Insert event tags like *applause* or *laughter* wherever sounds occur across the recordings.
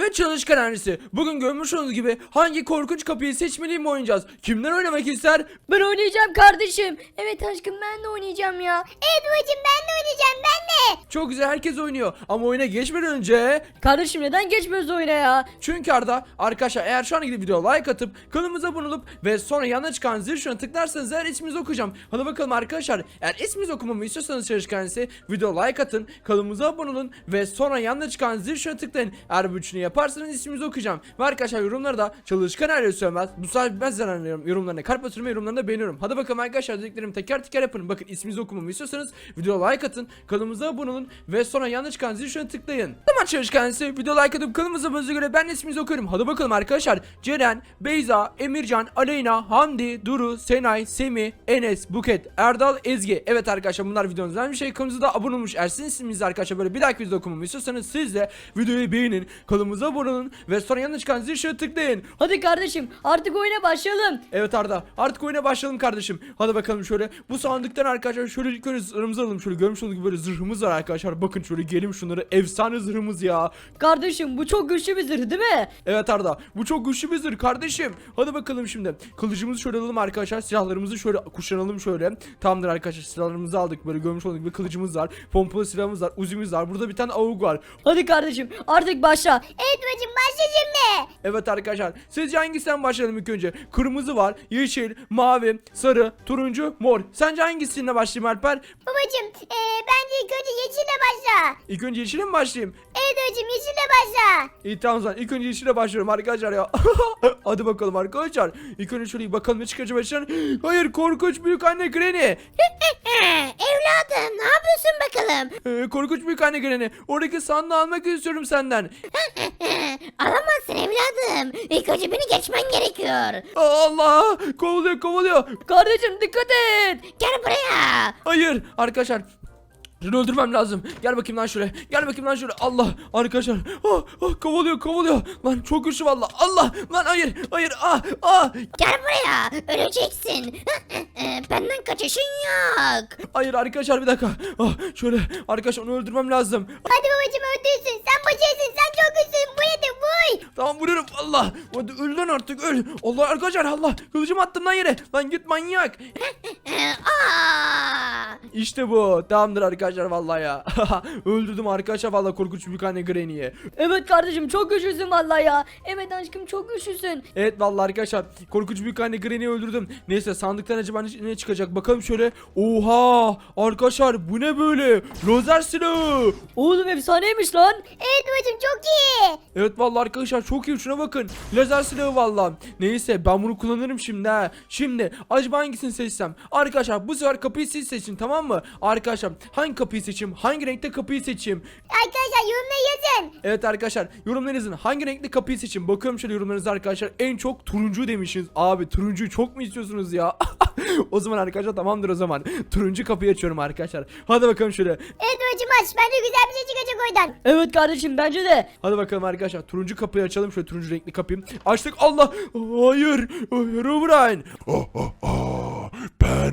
Evet çalışkan ailesi. Bugün görmüş olduğunuz gibi hangi korkunç kapıyı seçmeliyim mi oynayacağız? Kimler oynamak ister? Ben oynayacağım kardeşim. Evet aşkım ben de oynayacağım ya. Evet babacım ben de oynayacağım ben de. Çok güzel herkes oynuyor. Ama oyuna geçmeden önce... Kardeşim neden geçmiyoruz oyuna ya? Çünkü Arda arkadaşlar eğer şu an gidip video like atıp kanalımıza abone olup ve sonra yanına çıkan zil şuna tıklarsanız eğer isminizi okuyacağım. Hadi bakalım arkadaşlar eğer isminizi okumamı istiyorsanız çalışkan ailesi video like atın kanalımıza abone olun ve sonra yanına çıkan zil şuna tıklayın. Eğer bu üçünü yaparsanız isminizi okuyacağım. Ve arkadaşlar yorumları da çalışkan ailesi söylemez. Bu sefer ben zararlıyorum yorumlarına kalp atıyorum ve yorumlarını beğeniyorum. Hadi bakalım arkadaşlar dediklerimi teker teker yapın. Bakın isminizi okumamı istiyorsanız video like atın kanalımıza abone olun ve sonra yanına çıkan zil şuna tıklayın. Tamam çalışkan ailesi video like atıp kanalımıza abone göre ben isminizi okuyorum. Hadi bakalım arkadaşlar. Ceren, Beyza, Emircan, Aleyna, Hamdi, Duru, Senay, Semi, Enes, Buket, Erdal, Ezgi. Evet arkadaşlar bunlar videonuzdan bir şey. Kanalımıza da abone olmuş. Eğer sizin isminizi arkadaşlar böyle bir dahaki video okumamı istiyorsanız siz de videoyu beğenin. Kanalımıza abone olun ve sonra yanına çıkan zil şuna tıklayın. Hadi kardeşim artık oyuna başlayalım. Evet Arda artık oyuna başlayalım kardeşim. Hadi bakalım şöyle bu sandıktan arkadaşlar şöyle ilk önce zırhımızı alalım. Şöyle görmüş olduğunuz gibi böyle zırhımız var arkadaşlar. Bakın şöyle gelim şunları efsane zırhımız ya. Kardeşim bu çok güçlü bir zırh değil mi? Evet Arda bu çok güçlü bir zırh kardeşim. Hadi bakalım şimdi. Kılıcımızı şöyle alalım arkadaşlar. Silahlarımızı şöyle kuşanalım şöyle. Tamamdır arkadaşlar silahlarımızı aldık. Böyle görmüş olduğunuz gibi kılıcımız var. Pompalı silahımız var. Uzimiz var. Burada bir tane avuk var. Hadi kardeşim artık başla. Evet babacım başla şimdi. Evet arkadaşlar. Sizce hangisinden başlayalım ilk önce? Kırmızı var. Yeşil, mavi, sarı, turuncu, mor. Sence hangisiyle başlayayım Alper? Babacım ee, bence ilk önce yeşille başla. İlk önce yeşile mi başlayayım? Evet babacım yeşille başla. İyi tamam o zaman ilk önce yeşile başlıyorum arkadaşlar ya. *laughs* Hadi bakalım arkadaşlar. İlk önce şöyle bir bakalım ne çıkacak başlar. Hayır korkunç büyük anne Granny. *laughs* Evladım ne yapıyorsun bakalım? Ee, korkunç büyük anne Granny. Oradaki sandığı almak istiyorum senden. *laughs* *laughs* Alamazsın evladım. İlk önce beni geçmen gerekiyor. Allah kovalıyor kovalıyor. Kardeşim dikkat et. Gel buraya. Hayır arkadaşlar. Şunu öldürmem lazım. Gel bakayım lan şuraya. Gel bakayım lan şuraya. Allah arkadaşlar. Ah, ah, kovalıyor kovalıyor. Lan çok güçlü valla. Allah. Lan hayır. Hayır. Ah, ah. Gel buraya. Öleceksin. *laughs* Benden kaçışın yok. Hayır arkadaşlar bir dakika. Ah, şöyle arkadaşlar onu öldürmem lazım. Hadi babacım öldürsün. Sen başarısın. Sen çok güçlüsün. Bu yedi buy. Tamam vuruyorum Allah. Hadi öl lan artık öl. Allah arkadaşlar Allah. Kılıcımı attım lan yere. Lan git manyak. *laughs* Aa! İşte bu. Tamamdır arkadaşlar vallahi ya. *laughs* Öldürdüm arkadaşlar vallahi korkunç büyük anne Granny'yi. Evet kardeşim çok güçlüsün vallahi ya. Evet aşkım çok güçlüsün. Evet vallahi arkadaşlar korkunç büyük anne Granny'yi öldürdüm. Neyse sandıktan acaba ne, ne çıkacak bakalım şöyle. Oha arkadaşlar bu ne böyle? Lazer silahı. Oğlum efsaneymiş lan. Evet babacım çok iyi. Evet vallahi arkadaşlar çok iyi şuna bakın. Lazer silahı vallahi. Neyse ben bunu kullanırım şimdi ha. Şimdi acaba hangisini seçsem? Arkadaşlar bu sefer kapıyı siz seçin tamam mı? Arkadaşlar hangi kapıyı seçeyim? Hangi renkte kapıyı seçeyim? Arkadaşlar yorumlara yazın. Evet arkadaşlar yorumlarınızın hangi renkli kapıyı seçin? Bakıyorum şöyle yorumlarınızı arkadaşlar. En çok turuncu demişsiniz. Abi turuncuyu çok mu istiyorsunuz ya? *laughs* o zaman arkadaşlar tamamdır o zaman. Turuncu kapıyı açıyorum arkadaşlar. Hadi bakalım şöyle. Evet babacım aç. Bence güzel bir şey çıkacak oradan. Evet kardeşim bence de. Hadi bakalım arkadaşlar. Turuncu kapıyı açalım. Şöyle turuncu renkli kapıyı. Açtık. Allah. Hayır. Herobrine. Ah, *laughs* ah, ah.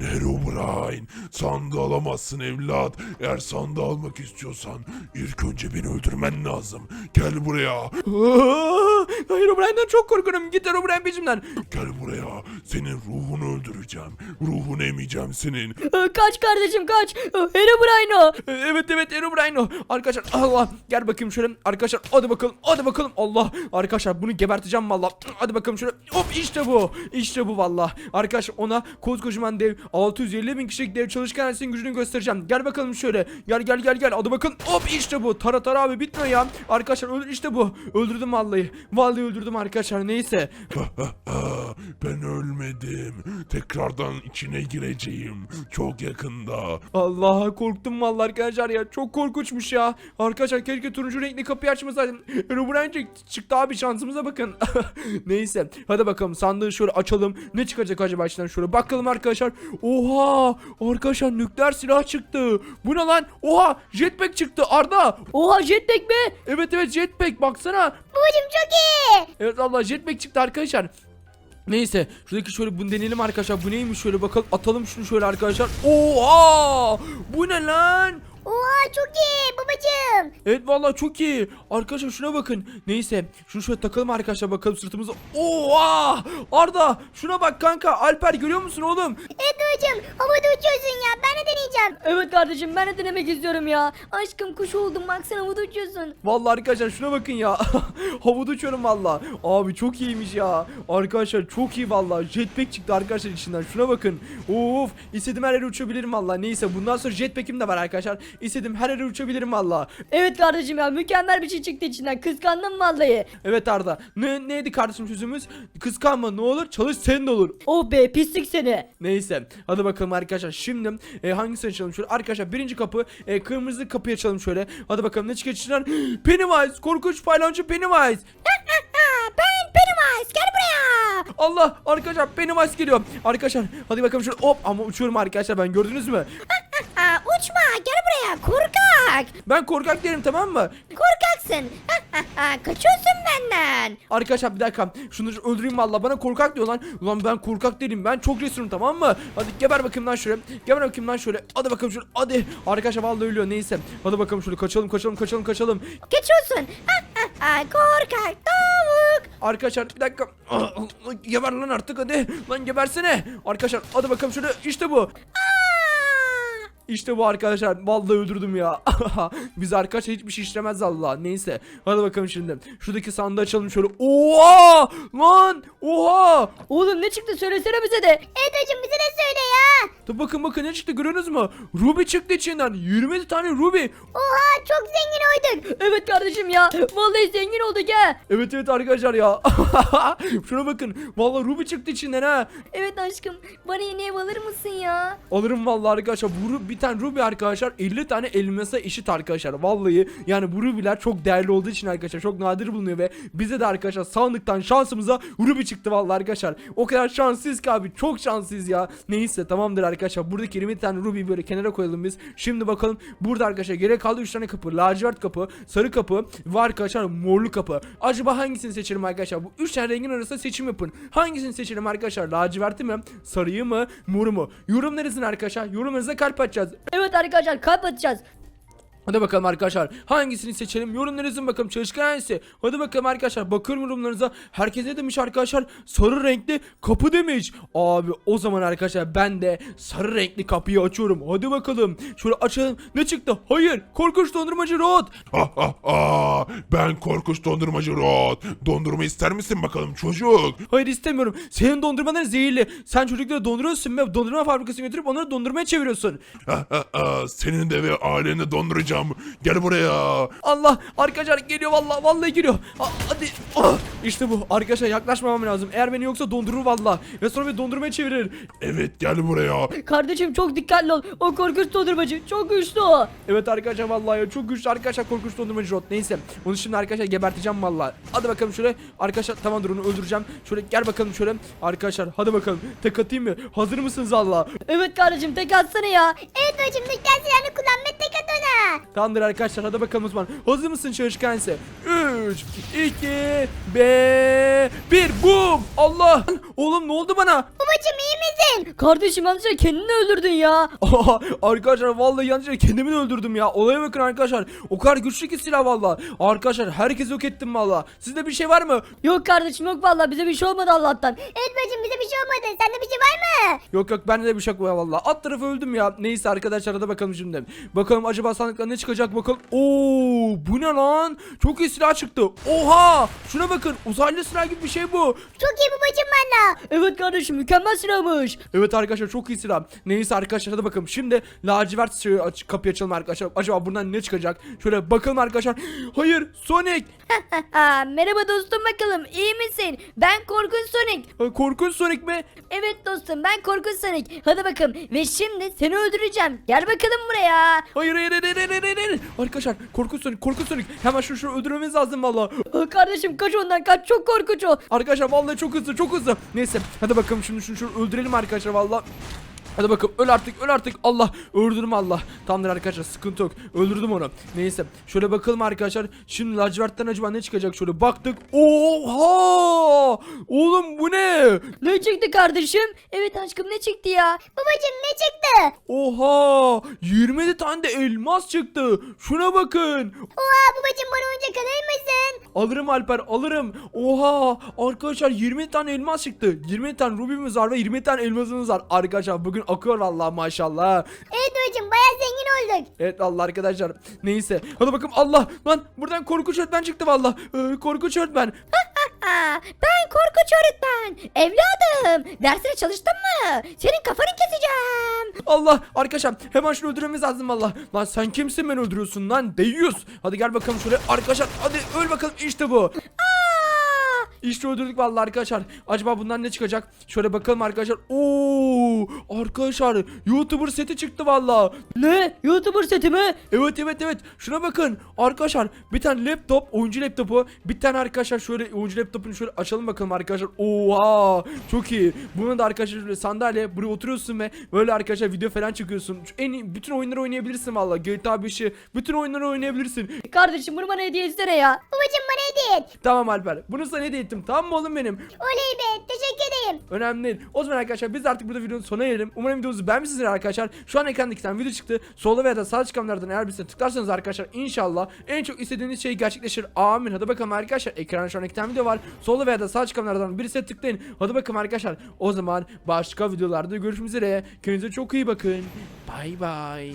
Ben Herobrine. Sandığı alamazsın evlat. Eğer sandığı almak istiyorsan ilk önce beni öldürmen lazım. Gel buraya. *laughs* Herobrine'den çok korkuyorum. Git Herobrine peşimden. Gel buraya. Senin ruhunu öldüreceğim. Ruhunu emeceğim senin. Ee, Kaç kardeşim kaç. Ee, Herobrine o. Evet evet Herobrine o. Arkadaşlar Allah. Gel bakayım şöyle. Arkadaşlar hadi bakalım. Hadi bakalım. Allah. Arkadaşlar bunu geberteceğim valla. Hadi bakalım şöyle. Hop işte bu. İşte bu valla. Arkadaşlar ona koskocaman dev 650 bin kişilik dev çalışkan ailesinin gücünü göstereceğim. Gel bakalım şöyle. Gel gel gel gel. Hadi bakın. Hop işte bu. Tara tara abi bitmiyor ya. Arkadaşlar öldür işte bu. Öldürdüm vallahi. Vallahi öldürdüm arkadaşlar. Neyse. *laughs* ben ölmedim. Tekrardan içine gireceğim. Çok yakında. Allah korktum vallahi arkadaşlar ya. Çok korkunçmuş ya. Arkadaşlar keşke turuncu renkli kapıyı açmasaydım. Herobrine çık- çıktı abi şansımıza bakın. *laughs* Neyse. Hadi bakalım sandığı şöyle açalım. Ne çıkacak acaba içinden şöyle bakalım arkadaşlar. Oha! Arkadaşlar nükleer silah çıktı. Bu ne lan? Oha! Jetpack çıktı Arda. Oha jetpack mi? Evet evet jetpack baksana. Babacım çok iyi. Evet Allah jetpack çıktı arkadaşlar. Neyse şuradaki şöyle bunu deneyelim arkadaşlar. Bu neymiş şöyle bakalım atalım şunu şöyle arkadaşlar. Oha! Bu ne lan? Oha çok iyi babacım. Evet vallahi çok iyi. Arkadaşlar şuna bakın. Neyse şunu şöyle takalım arkadaşlar bakalım sırtımıza. Oha! Arda şuna bak kanka. Alper görüyor musun oğlum? Evet babacım havada uçuyorsun ya ben de deneyeceğim. Evet kardeşim ben de denemek istiyorum ya. Aşkım kuş oldum baksana havada uçuyorsun. Vallahi arkadaşlar şuna bakın ya. *laughs* Havada uçuyorum valla. Abi çok iyiymiş ya. Arkadaşlar çok iyi valla. Jetpack çıktı arkadaşlar içinden. Şuna bakın. Of. İstediğim her yere uçabilirim valla. Neyse bundan sonra jetpack'im de var arkadaşlar. İstediğim her yere uçabilirim valla. Evet kardeşim ya mükemmel bir şey çıktı içinden. Kıskandım vallahi. Evet Arda. Ne, neydi kardeşim çözümümüz? Kıskanma ne olur çalış senin de olur. Oh be pislik seni. Neyse hadi bakalım arkadaşlar şimdi e, hangisini açalım şöyle arkadaşlar birinci kapı e, kırmızı kapıyı açalım şöyle hadi bakalım ne çıkıyor içinden *gasps* Pennywise korkunç paylancı Pennywise *laughs* ben Pennywise gel buraya. Allah arkadaşlar Pennywise geliyor arkadaşlar hadi bakalım şöyle hop ama uçuyorum arkadaşlar ben gördünüz mü *laughs* uçma gel buraya korkak. ben korkak değilim tamam mı? Korkaksın. Kaçıyorsun benden. Arkadaşlar bir dakika. Şunu öldüreyim valla bana korkak diyor lan. Ulan ben korkak değilim. Ben çok cesurum tamam mı? Hadi geber bakayım lan şöyle. Geber bakayım lan şöyle. Hadi bakalım şöyle. Hadi. Arkadaşlar vallahi ölüyor. Neyse. Hadi bakalım şöyle. Kaçalım kaçalım kaçalım kaçalım. Kaçıyorsun. Korkak tavuk. Arkadaşlar bir dakika. Geber lan artık hadi. Lan gebersene. Arkadaşlar hadi bakalım şöyle. İşte bu İşte bu arkadaşlar vallahi öldürdüm ya. *laughs* Biz arkadaşlar hiçbir şey işlemez Allah. Neyse. Hadi bakalım şimdi. Şuradaki sandığı açalım şöyle. Oha! Lan! Oha! Oğlum ne çıktı söylesene bize de. Evet hacım bize de söyle ya. Dur bakın bakın ne çıktı görüyorsunuz mu? Ruby çıktı içinden. 20 tane Ruby. Oha çok zengin oyduk. Evet kardeşim ya. Vallahi zengin olduk ha. Evet evet arkadaşlar ya. *laughs* Şuna bakın. Vallahi Ruby çıktı içinden ha. Evet aşkım bana yeni ev alır mısın ya? Alırım vallahi arkadaşlar. Bu Ru- bir tane Ruby arkadaşlar 50 tane elmasa eşit arkadaşlar. Vallahi yani bu Ruby'ler çok değerli olduğu için arkadaşlar çok nadir bulunuyor ve bize de arkadaşlar sandıktan şansımıza Ruby çıktı vallahi arkadaşlar. O kadar şanslıyız ki abi. Çok şanslıyız ya. Neyse tamamdır arkadaşlar. Buradaki 20 tane Ruby böyle kenara koyalım biz. Şimdi bakalım burada arkadaşlar gerek kaldı 3 tane kapı. Lacivert kapı, sarı kapı ve arkadaşlar morlu kapı. Acaba hangisini seçelim arkadaşlar? Bu 3 tane rengin arasında seçim yapın. Hangisini seçelim arkadaşlar? Laciverti mi? Sarıyı mı? Moru mu? Yorumlarınızın arkadaşlar. Yorumlarınıza kalp atacağız. Evet arkadaşlar kalp atacağız. Hadi bakalım arkadaşlar hangisini seçelim? Yorumlarınızın bakalım çalışkan hangisi? Hadi bakalım arkadaşlar bakıyorum yorumlarınıza. Herkes ne demiş arkadaşlar? Sarı renkli kapı demiş. Abi o zaman arkadaşlar ben de sarı renkli kapıyı açıyorum. Hadi bakalım şöyle açalım. Ne çıktı? Hayır korkunç dondurmacı Rod Ha ha ha. Ben korkunç dondurmacı Rod. Dondurma ister misin bakalım çocuk? Hayır istemiyorum. Senin dondurmaların zehirli. Sen çocukları donduruyorsun ve dondurma fabrikasına götürüp onları dondurmaya çeviriyorsun. Ha ha ha. Senin de ve aileni donduracağım. Gel buraya. Allah arkadaşlar geliyor vallahi vallahi geliyor. Ha, hadi. Ah, işte bu. Arkadaşlar yaklaşmamam lazım. Eğer beni yoksa dondurur vallahi ve sonra beni dondurmaya çevirir. Evet gel buraya. Kardeşim çok dikkatli ol. O korkunç dondurmacı çok güçlü o. Evet arkadaşlar vallahi ya, çok güçlü arkadaşlar korkunç dondurmacı rot. Neyse. Onu şimdi arkadaşlar geberteceğim vallahi. Hadi bakalım şöyle. Arkadaşlar tamamdır onu öldüreceğim. Şöyle gel bakalım şöyle. Arkadaşlar hadi bakalım. Tek atayım mı? Hazır mısınız Allah? Evet kardeşim tek atsana ya. Evet hacım dikkat silahını kullan ve tek at ona. Tamamdır arkadaşlar hadi bakalım o zaman. Hazır mısın çalışkanse? 3, 2, 1, 1 boom! Allah! Oğlum ne oldu bana? Babacım iyi misin? Kardeşim yanlışlıkla kendini öldürdün ya. Arkadaşlar vallahi yanlışlıkla kendimi de öldürdüm ya. Olaya bakın arkadaşlar. O kadar güçlü ki silah vallahi. Arkadaşlar herkes yok ettim vallahi. Sizde bir şey var mı? Yok kardeşim yok vallahi bize bir şey olmadı Allah'tan. Evet bacım bize bir şey olmadı. Sende bir şey var mı? Yok yok bende de bir şey yok vallahi. At tarafı öldüm ya. Neyse arkadaşlar hadi bakalım şimdi. Bakalım acaba sandıkta ne çıkacak bakalım. Oo bu ne lan? Çok iyi silah çıktı. Oha! Şuna bakın. Uzaylı silah gibi bir şey bu. Çok iyi babacım valla. Evet kardeşim mükemmel silahmış. Evet arkadaşlar çok iyi silah. Neyse arkadaşlar hadi bakalım. Şimdi lacivert şey aç, kapıyı açalım arkadaşlar. Acaba buradan ne çıkacak? Şöyle bakalım arkadaşlar. Hayır Sonic. *laughs* Ha, merhaba dostum bakalım iyi misin? Ben Korkunç Sonic. Ee, Korkunç Sonic mi? Evet dostum ben Korkunç Sonic. Hadi bakalım ve şimdi seni öldüreceğim. Gel bakalım buraya. Hayır hayır hayır hayır hayır, hayır, hayır. Arkadaşlar korkunç Sonic korkunç Sonic. Hemen şunu şunu öldürmemiz lazım valla. Kardeşim kaç ondan kaç çok korkunç o. Arkadaşlar vallahi çok hızlı çok hızlı. Neyse hadi bakalım şimdi şunu şunu öldürelim arkadaşlar valla. Hadi bakalım öl artık öl artık Allah öldürdüm Allah. Tamamdır arkadaşlar sıkıntı yok öldürdüm onu. Neyse şöyle bakalım arkadaşlar. Şimdi lacivertten acaba ne çıkacak şöyle baktık. Oha! Oğlum bu ne? Ne çıktı kardeşim? Evet aşkım ne çıktı ya? Babacım ne çıktı? Oha! 20 tane de elmas çıktı. Şuna bakın. Oha babacım bana oyuncak alır mısın? Alırım Alper alırım. Oha! Arkadaşlar 20 tane elmas çıktı. 20 tane rubimiz var ve 20 tane elmasımız var. Arkadaşlar bugün akıyor Allah maşallah. Evet babacım baya zengin olduk. Evet Allah arkadaşlar. Neyse. Hadi bakalım Allah. Lan buradan korkunç öğretmen çıktı valla. Ee, korkunç öğretmen. *laughs* Ben korkunç öğretmen. Evladım dersine çalıştın mı? Senin kafanı keseceğim. Allah arkadaşlar hemen şunu öldürmemiz lazım valla. Lan sen kimsin beni öldürüyorsun lan? Deyiyoruz. Hadi gel bakalım şöyle arkadaşlar. Hadi öl bakalım işte bu. Aa, İşte öldürdük vallahi arkadaşlar. Acaba bundan ne çıkacak? Şöyle bakalım arkadaşlar. Oo! Arkadaşlar YouTuber seti çıktı valla. ne? YouTuber seti mi? Evet evet evet. Şuna bakın. Arkadaşlar bir tane laptop, oyuncu laptopu. Bir tane arkadaşlar şöyle oyuncu laptopunu şöyle açalım bakalım arkadaşlar. Oha! Çok iyi. Bunu da arkadaşlar şöyle sandalye buraya oturuyorsun ve böyle arkadaşlar video falan çekiyorsun. Şu En iyi, bütün oyunları oynayabilirsin valla. GTA 5'i bütün oyunları oynayabilirsin. Kardeşim bunu bana hediye etsene ya. Babacım bana hediye et. Tamam Alper. Bunu sana hediye ettim. Tamam mı oğlum benim? Oley be teşekkür ederim. Önemli değil. O zaman arkadaşlar biz artık burada videonun sonuna gelelim. Umarım videomuzu beğenmişsinizdir arkadaşlar. Şu an ekranda iki tane video çıktı. Solda veya da sağ çıkanlardan eğer birisine tıklarsanız arkadaşlar inşallah en çok istediğiniz şey gerçekleşir. Amin. Hadi bakalım arkadaşlar. Ekranda şu an iki tane video var. Solda veya da sağ çıkanlardan birisine tıklayın. Hadi bakalım arkadaşlar. O zaman başka videolarda görüşmek üzere. Kendinize çok iyi bakın. Bay bay.